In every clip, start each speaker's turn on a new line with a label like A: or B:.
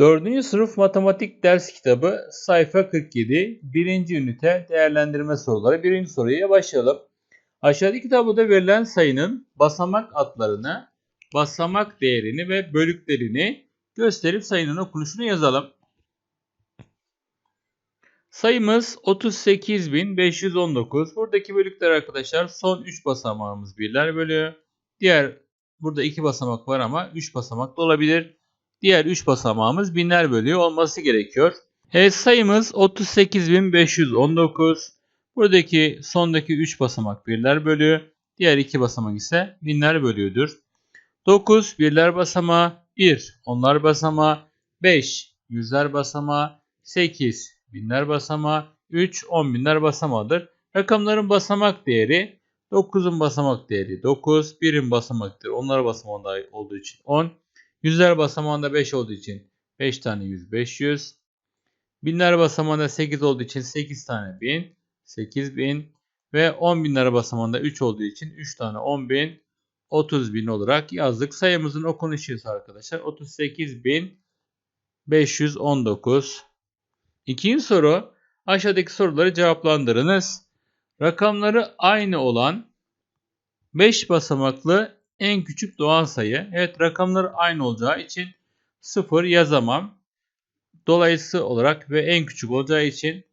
A: 4. sınıf matematik ders kitabı sayfa 47 1. ünite değerlendirme soruları. Birinci soruya başlayalım. Aşağıdaki tabloda verilen sayının basamak adlarını, basamak değerini ve bölüklerini gösterip sayının okunuşunu yazalım. Sayımız 38.519. Buradaki bölükler arkadaşlar son 3 basamağımız birler bölüyor. Diğer burada 2 basamak var ama 3 basamak da olabilir. Diğer 3 basamağımız binler bölüğü olması gerekiyor. Evet sayımız 38.519. Buradaki sondaki 3 basamak birler bölüğü. Diğer 2 basamak ise binler bölüğüdür. 9 birler basamağı, 1 onlar basamağı, 5 yüzler basamağı, 8 binler basamağı, 3 on binler basamağıdır. Rakamların basamak değeri 9'un basamak değeri 9, 1'in basamak değeri onlar basamağında olduğu için 10, Yüzler basamağında 5 olduğu için 5 tane 100 500. Binler basamağında 8 olduğu için 8 tane 1000 8000 ve 10 binler basamağında 3 olduğu için 3 tane 10.000 30.000 olarak yazdık. Sayımızın okunuşu ise arkadaşlar 38.519. İkinci soru aşağıdaki soruları cevaplandırınız. Rakamları aynı olan 5 basamaklı en küçük doğal sayı. Evet rakamlar aynı olacağı için 0 yazamam. Dolayısıyla olarak ve en küçük olacağı için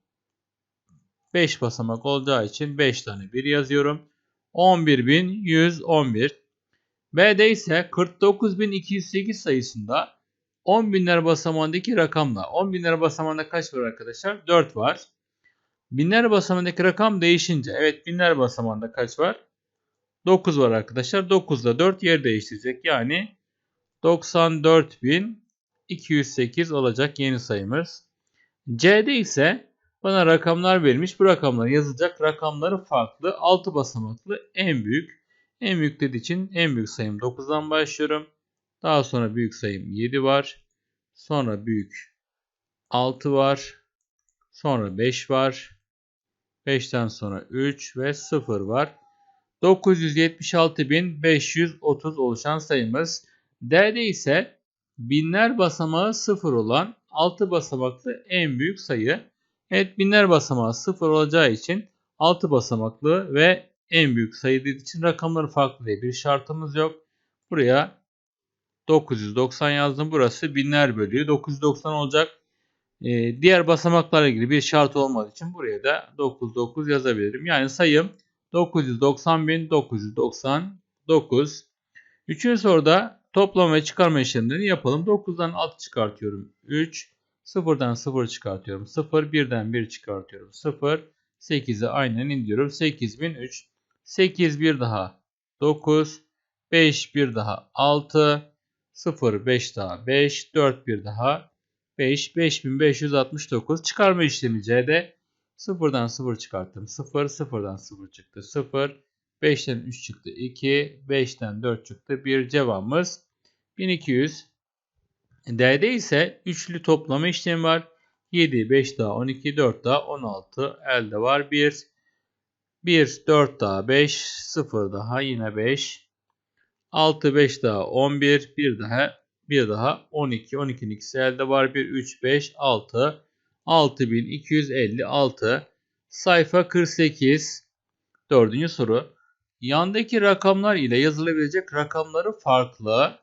A: 5 basamak olacağı için 5 tane 1 yazıyorum. 11.111. B'de ise 49.208 sayısında 10 binler basamağındaki rakamla 10 binler basamağında kaç var arkadaşlar? 4 var. Binler basamağındaki rakam değişince evet binler basamağında kaç var? 9 var arkadaşlar. 9 ile 4 yer değiştirecek. Yani 94.208 olacak yeni sayımız. C'de ise bana rakamlar verilmiş. Bu rakamlar yazacak. Rakamları farklı. 6 basamaklı en büyük. En büyük dediği için en büyük sayım 9'dan başlıyorum. Daha sonra büyük sayım 7 var. Sonra büyük 6 var. Sonra 5 var. 5'ten sonra 3 ve 0 var. 976.530 oluşan sayımız. D'de ise binler basamağı 0 olan 6 basamaklı en büyük sayı. Evet binler basamağı 0 olacağı için 6 basamaklı ve en büyük sayı için rakamları farklı diye bir şartımız yok. Buraya 990 yazdım. Burası binler bölüğü 990 olacak. Ee, diğer basamaklarla ilgili bir şart olmadığı için buraya da 99 yazabilirim. Yani sayım 990.999. Üçüncü soruda toplama ve çıkarma işlemlerini yapalım. 9'dan 6 çıkartıyorum. 3. 0'dan 0 çıkartıyorum. 0. 1'den 1 çıkartıyorum. 0. 8'i aynen indiriyorum. 8003. 8 bir daha 9. 5 bir daha 6. 0 5 daha 5. 4 bir daha 5. 5569. Çıkarma işlemi C'de. Sıfırdan sıfır çıkarttım. Sıfır. Sıfırdan sıfır çıktı. Sıfır. 5'ten 3 çıktı. 2. 5'ten 4 çıktı. 1 cevabımız 1200. D'de ise üçlü toplama işlemi var. 7, 5 daha 12, 4 daha 16. Elde var 1. 1, 4 daha 5, 0 daha yine 5. 6, 5 daha 11, 1 daha 1 daha 12, 12'nin ikisi elde var 1, 3, 5, 6. 6256 sayfa 48 dördüncü soru. Yandaki rakamlar ile yazılabilecek rakamları farklı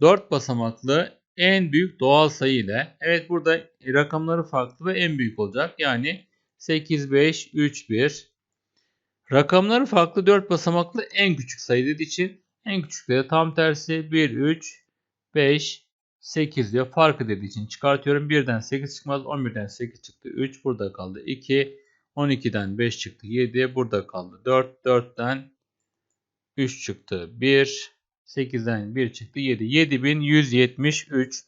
A: 4 basamaklı en büyük doğal sayı ile evet burada rakamları farklı ve en büyük olacak. Yani 8, 5, 3, 1. Rakamları farklı 4 basamaklı en küçük sayı dediği için en küçükleri tam tersi 1, 3, 5, 8 diyor. Farkı dediği için çıkartıyorum. 1'den 8 çıkmaz. 11'den 8 çıktı. 3 burada kaldı. 2. 12'den 5 çıktı. 7 burada kaldı. 4. 4'ten 3 çıktı. 1. 8'den 1 çıktı. 7. 7173.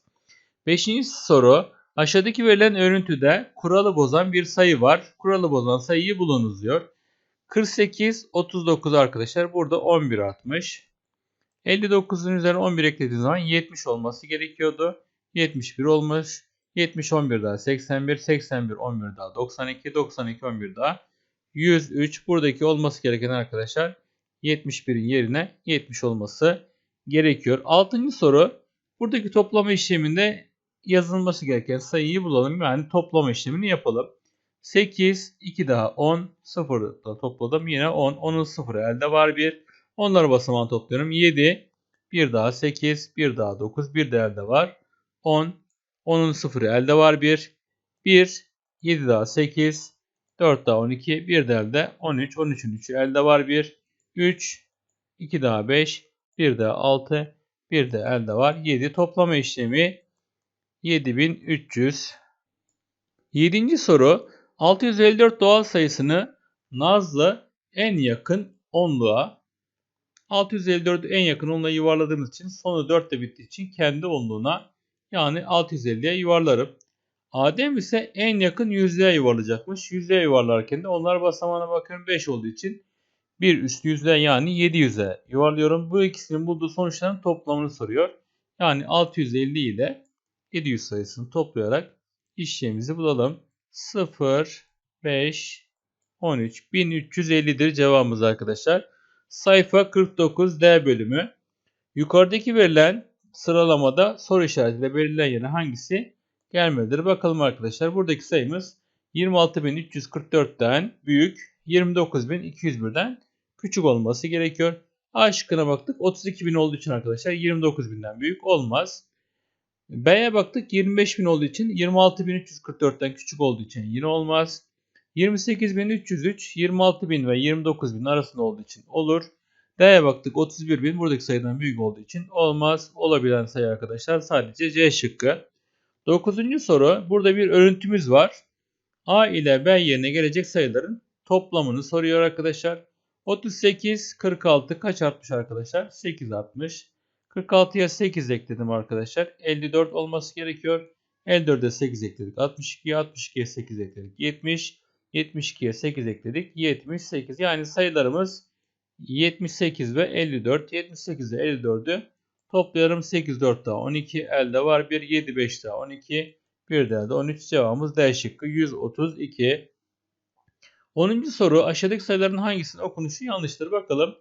A: Beşinci soru. Aşağıdaki verilen örüntüde kuralı bozan bir sayı var. Kuralı bozan sayıyı bulunuz diyor. 48, 39 arkadaşlar. Burada 11 atmış. 59'un üzerine 11 eklediğiniz zaman 70 olması gerekiyordu. 71 olmuş. 70 11 daha 81, 81 11 daha 92, 92 11 daha 103. Buradaki olması gereken arkadaşlar 71'in yerine 70 olması gerekiyor. 6. soru buradaki toplama işleminde yazılması gereken sayıyı bulalım. Yani toplama işlemini yapalım. 8, 2 daha 10, 0 da topladım. Yine 10. 10'un 0'ı elde var 1. Onları basamağını topluyorum. 7, 1 daha 8, 1 daha 9, 1 de elde var. 10, 10'un 0'ı elde var 1. 1, 7 daha 8, 4 daha 12, 1 de elde 13, 13'ün 3'ü elde var 1. 3, 2 daha 5, 1 daha 6, 1 de elde var 7. Toplama işlemi 7300. 7. soru 654 doğal sayısını Nazlı en yakın onluğa 654'ü en yakın onluğa yuvarladığımız için sonu 4 ile bittiği için kendi onluğuna yani 650'ye yuvarlarım. Adem ise en yakın yüzlüğe yuvarlayacakmış. Yüzlüğe yuvarlarken de onlar basamağına bakıyorum 5 olduğu için bir üst yüzlüğe yani 700'e yuvarlıyorum. Bu ikisinin bulduğu sonuçların toplamını soruyor. Yani 650 ile 700 sayısını toplayarak işlemimizi bulalım. 0, 5, 13, 1350'dir cevabımız arkadaşlar. Sayfa 49 D bölümü. Yukarıdaki verilen sıralamada soru işaretiyle belirlenen yerine hangisi gelmelidir? Bakalım arkadaşlar. Buradaki sayımız 26.344'ten büyük, 29.201'den küçük olması gerekiyor. A şıkkına baktık. 32.000 olduğu için arkadaşlar 29.000'den büyük olmaz. B'ye baktık 25.000 olduğu için 26.344'ten küçük olduğu için yine olmaz. 28.303 26.000 ve 29.000 arasında olduğu için olur. D'ye baktık 31.000 buradaki sayıdan büyük olduğu için olmaz. Olabilen sayı arkadaşlar sadece C şıkkı. 9. soru burada bir örüntümüz var. A ile B yerine gelecek sayıların toplamını soruyor arkadaşlar. 38, 46 kaç artmış arkadaşlar? 8 artmış. 46'ya 8 ekledim arkadaşlar. 54 olması gerekiyor. 54'e 8 ekledik. 62'ye 62'ye 8 ekledik. 70. 72'ye 8 ekledik. 78. Yani sayılarımız 78 ve 54. 78 ile 54'ü toplayalım. 8 4 daha 12. Elde var 1. 7 5 daha 12. Bir de elde 13. Cevabımız D şıkkı 132. 10. soru aşağıdaki sayıların hangisinin okunuşu yanlıştır bakalım.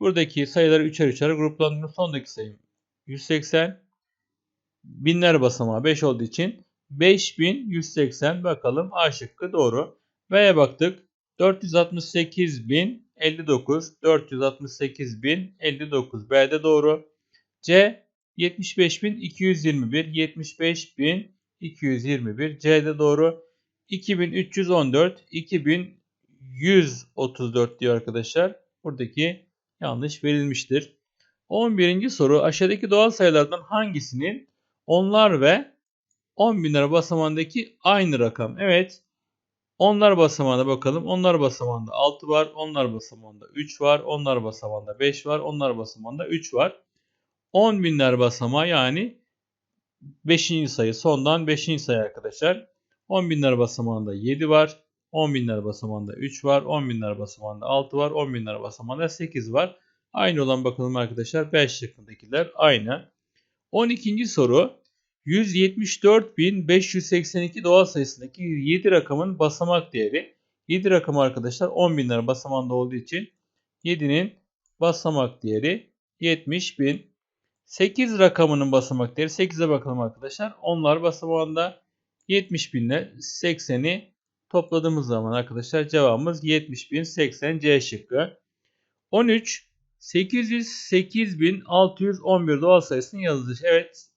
A: Buradaki sayıları üçer üçer gruplandırdım. Sondaki sayım 180. Binler basamağı 5 olduğu için 5180 bakalım A şıkkı doğru. B'ye baktık. 468.059 468.059 B'de doğru. C 75.221 75.221 C'de doğru. 2314 2134 diyor arkadaşlar. Buradaki yanlış verilmiştir. 11. soru aşağıdaki doğal sayılardan hangisinin onlar ve 10 bin lira basamağındaki aynı rakam? Evet. Onlar basamağına bakalım. Onlar basamağında 6 var. Onlar basamağında 3 var. Onlar basamağında 5 var. Onlar basamağında 3 var. 10 binler basamağı yani 5. sayı sondan 5. sayı arkadaşlar. 10 binler basamağında 7 var. 10 binler basamağında 3 var. 10 binler basamağında 6 var. 10 binler basamağında 8 var. Aynı olan bakalım arkadaşlar 5 şıkkındakiler aynı. 12. soru 174.582 doğal sayısındaki 7 rakamın basamak değeri. 7 rakam arkadaşlar 10 binler basamağında olduğu için 7'nin basamak değeri 70.000. 8 rakamının basamak değeri 8'e bakalım arkadaşlar. Onlar basamağında 70 bin ile 80'i topladığımız zaman arkadaşlar cevabımız 70.080 C şıkkı. 13 808.611 doğal sayısının yazılışı. Evet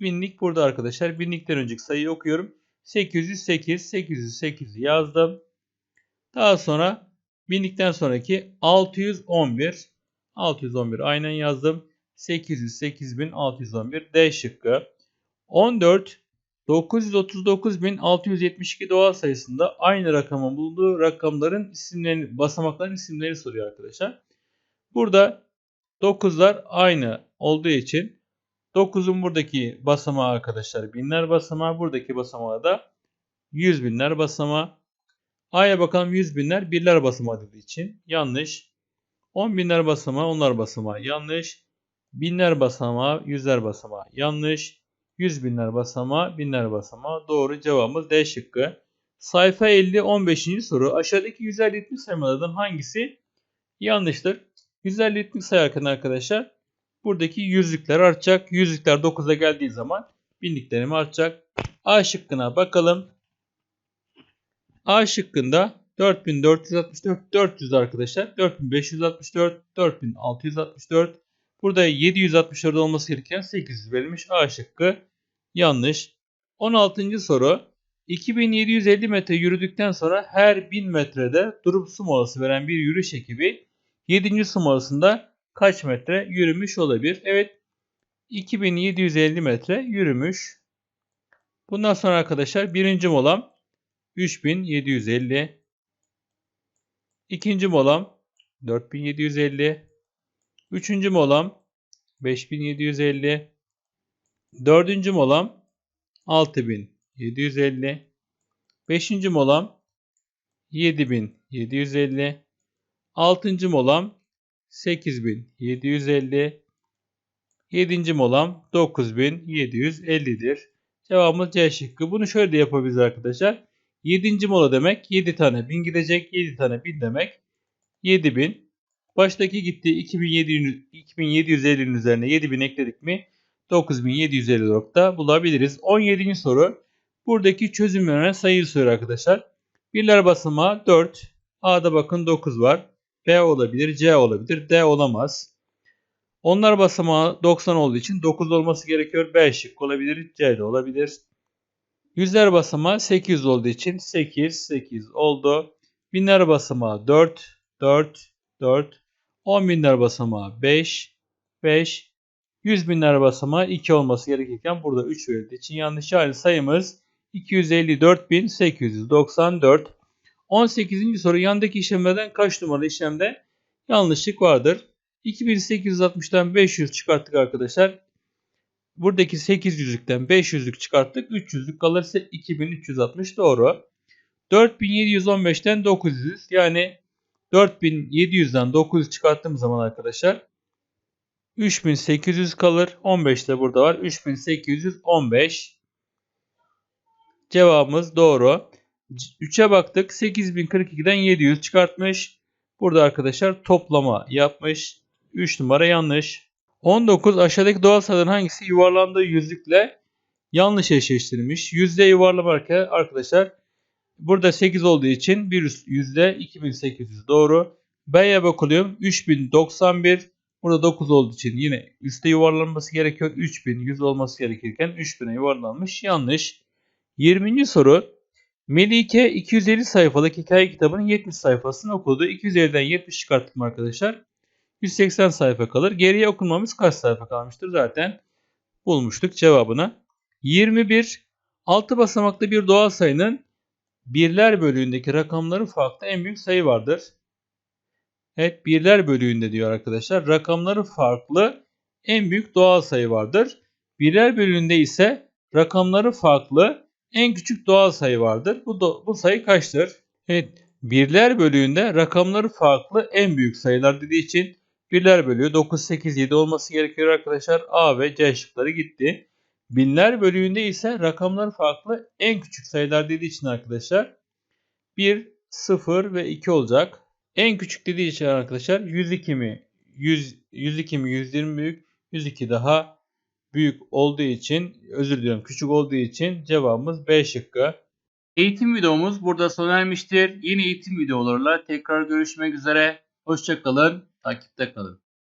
A: binlik burada arkadaşlar. Binlikten önceki sayıyı okuyorum. 808 808'i yazdım. Daha sonra binlikten sonraki 611 611 aynen yazdım. 808.611 D şıkkı. 14 939.672 doğal sayısında aynı rakamın bulunduğu rakamların isimlerini, basamakların isimlerini soruyor arkadaşlar. Burada 9'lar aynı olduğu için 9'un buradaki basamağı arkadaşlar binler basamağı, buradaki basamağı da 100 binler basamağı. A'ya bakalım 100 binler birler basamağı dediği için yanlış. 10 binler basamağı onlar basamağı yanlış. Binler basamağı yüzler basamağı yanlış. Yüz binler basamağı binler basamağı doğru cevabımız D şıkkı. Sayfa 50 15. soru aşağıdaki 150 saymalardan hangisi yanlıştır? 150 sayarken arkadaşlar buradaki yüzlükler artacak. Yüzlükler 9'a geldiği zaman binliklerimi artacak. A şıkkına bakalım. A şıkkında 4464 400 arkadaşlar. 4564 4664 Burada 764 olması gereken 800 verilmiş. A şıkkı yanlış. 16. soru. 2750 metre yürüdükten sonra her 1000 metrede durup su molası veren bir yürüyüş ekibi 7. su molasında kaç metre yürümüş olabilir? Evet 2750 metre yürümüş. Bundan sonra arkadaşlar birinci molam 3750. İkinci molam 4750. Üçüncü molam 5750. Dördüncü molam 6750. Beşinci molam 7750. Altıncı molam 8750. Yedinci molam 9750'dir. Cevabımız C şıkkı. Bunu şöyle de yapabiliriz arkadaşlar. 7. mola demek 7 tane 1000 gidecek. 7 tane 1000 demek 7000. Baştaki gitti 2700, 2750'nin üzerine 7000 ekledik mi 9750 olarak da bulabiliriz. 17. soru. Buradaki çözüm veren sayıyı soruyor arkadaşlar. Birler basamağı 4. A'da bakın 9 var. B olabilir, C olabilir, D olamaz. Onlar basamağı 90 olduğu için 9 olması gerekiyor. B şık olabilir, C de olabilir. Yüzler basamağı 800 olduğu için 8, 8 oldu. Binler basamağı 4, 4, 4. 10 binler basamağı 5, 5. 100 binler basamağı 2 olması gerekirken burada 3 verildiği için yanlış. Yani sayımız 254.894. 18. soru yandaki işlemlerden kaç numaralı işlemde yanlışlık vardır? 2860'dan 500 çıkarttık arkadaşlar. Buradaki 800'lükten 500'lük çıkarttık. 300'lük kalırsa 2360 doğru. 4715'ten 900 yani 4700'den 900 çıkarttığım zaman arkadaşlar 3800 kalır. 15 de burada var. 3815 cevabımız doğru. 3'e baktık. 8042'den 700 çıkartmış. Burada arkadaşlar toplama yapmış. 3 numara yanlış. 19 aşağıdaki doğal sayıların hangisi yuvarlandığı yüzlükle yanlış eşleştirilmiş. Yüzde yuvarlama arkadaşlar burada 8 olduğu için bir yüzde 2800 doğru. B'ye bakıyorum 3091 burada 9 olduğu için yine üstte yuvarlanması gerekiyor. 3100 olması gerekirken 3000'e yuvarlanmış yanlış. 20. soru Melike 250 sayfalık hikaye kitabının 70 sayfasını okudu. 250'den 70 çıkarttım arkadaşlar. 180 sayfa kalır. Geriye okunmamız kaç sayfa kalmıştır? Zaten bulmuştuk cevabını. 21. 6 basamaklı bir doğal sayının birler bölüğündeki rakamları farklı en büyük sayı vardır. Evet birler bölüğünde diyor arkadaşlar. Rakamları farklı en büyük doğal sayı vardır. Birler bölüğünde ise rakamları farklı en küçük doğal sayı vardır. Bu, do, bu sayı kaçtır? Evet birler bölüğünde rakamları farklı en büyük sayılar dediği için birler bölüğü 9, 8, 7 olması gerekiyor arkadaşlar. A ve C şıkları gitti. Binler bölüğünde ise rakamlar farklı en küçük sayılar dediği için arkadaşlar 1, 0 ve 2 olacak. En küçük dediği için arkadaşlar 102 mi? 100, 102 mi? 120 büyük. 102 daha büyük olduğu için özür diliyorum küçük olduğu için cevabımız B şıkkı. Eğitim videomuz burada sona ermiştir. Yeni eğitim videolarıyla tekrar görüşmek üzere. Hoşçakalın. Takipte kalın.